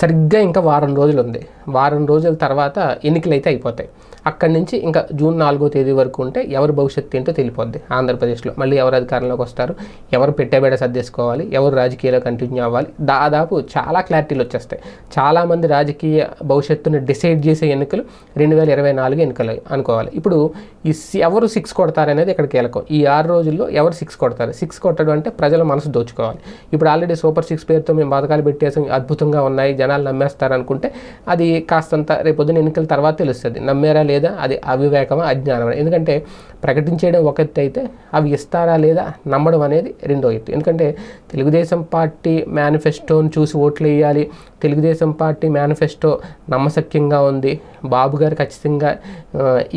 సరిగ్గా ఇంకా వారం రోజులు ఉంది వారం రోజుల తర్వాత ఎన్నికలు అయితే అయిపోతాయి. అక్కడి నుంచి ఇంకా జూన్ నాలుగో తేదీ వరకు ఉంటే ఎవరి భవిష్యత్తు ఏంటో తెలిపోద్ది ఆంధ్రప్రదేశ్లో. మళ్ళీ ఎవరు అధికారంలోకి వస్తారు ఎవరు పెట్టేబేడ సర్దేసుకోవాలి ఎవరు రాజకీయాల్లో కంటిన్యూ అవ్వాలి. దాదాపు చాలా క్లారిటీలు వచ్చేస్తాయి. చాలామంది రాజకీయ భవిష్యత్తును డిసైడ్ చేసే ఎన్నికలు రెండు వేల ఇరవై నాలుగు ఎన్నికలు అనుకోవాలి. ఇప్పుడు ఈ సి- ఎవరు సిక్స్ కొడతారనేది ఇక్కడ కీలకం. ఈ ఆరు రోజుల్లో ఎవరు సిక్స్ కొడతారు? సిక్స్ కొట్టడం అంటే ప్రజల మనసు దోచుకోవాలి. ఇప్పుడు ఆల్రెడీ సూపర్ సిక్స్ పేరుతో మేము పథకాలు పెట్టేసి అద్భుతంగా ఉన్నాయి జనాలు నమ్మేస్తారనుకుంటే అది కాస్తంత రేపొద్దున ఎన్నికల తర్వాత తెలుస్తుంది. నమ్మారా లేదా అది అవివేకమా అజ్ఞానమా? ఎందుకంటే ప్రకటించేయడం ఒక ఎత్తు అయితే అవి ఇస్తారా లేదా నమ్మడం అనేది రెండో ఎత్తు. ఎందుకంటే తెలుగుదేశం పార్టీ మేనిఫెస్టోని చూసి ఓట్లు వేయాలి. తెలుగుదేశం పార్టీ మేనిఫెస్టో నమ్మశక్యంగా ఉంది. బాబు గారు ఖచ్చితంగా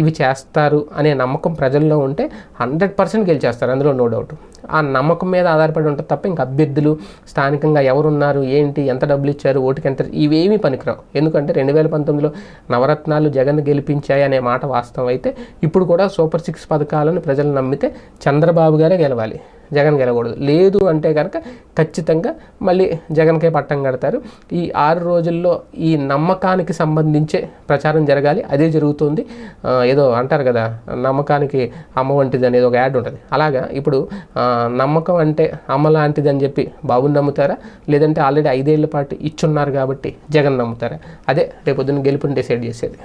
ఇవి చేస్తారు అనే నమ్మకం ప్రజల్లో ఉంటే హండ్రెడ్ పర్సెంట్ గెలిచేస్తారు. అందులో నో డౌట్. ఆ నమ్మకం మీద ఆధారపడి ఉంటుంది తప్ప ఇంకా అభ్యర్థులు స్థానికంగా ఎవరున్నారు ఏంటి ఎంత డబ్బులు ఇచ్చారు ఓటుకి ఎంత ఇవేమీ పనికిరావు. ఎందుకంటే రెండు వేల పంతొమ్మిదిలో నవరత్నాలు జగన్ గెలిపించాయి అనే మాట వాస్తవం అయితే ఇప్పుడు కూడా సూపర్ సిక్స్ పథకాలను ప్రజలు నమ్మితే చంద్రబాబు గారే గెలవాలి. జగన్ గెలకూడదు లేదు అంటే కనుక ఖచ్చితంగా మళ్ళీ జగన్కే పట్టం కడతారు. ఈ ఆరు రోజుల్లో ఈ నమ్మకానికి సంబంధించే ప్రచారం జరగాలి. అదే జరుగుతుంది. ఏదో అంటారు కదా నమ్మకానికి అమ్మ వంటిది అనేది ఒక యాడ్ ఉంటుంది. అలాగా ఇప్పుడు నమ్మకం అంటే అమ్మ లాంటిది అని చెప్పి బాబుని నమ్ముతారా? లేదంటే ఆల్రెడీ ఐదేళ్ళ పాటు ఇచ్చున్నారు కాబట్టి జగన్ నమ్ముతారా? అదే రేపొద్దున గెలుపుని డిసైడ్ చేసేది.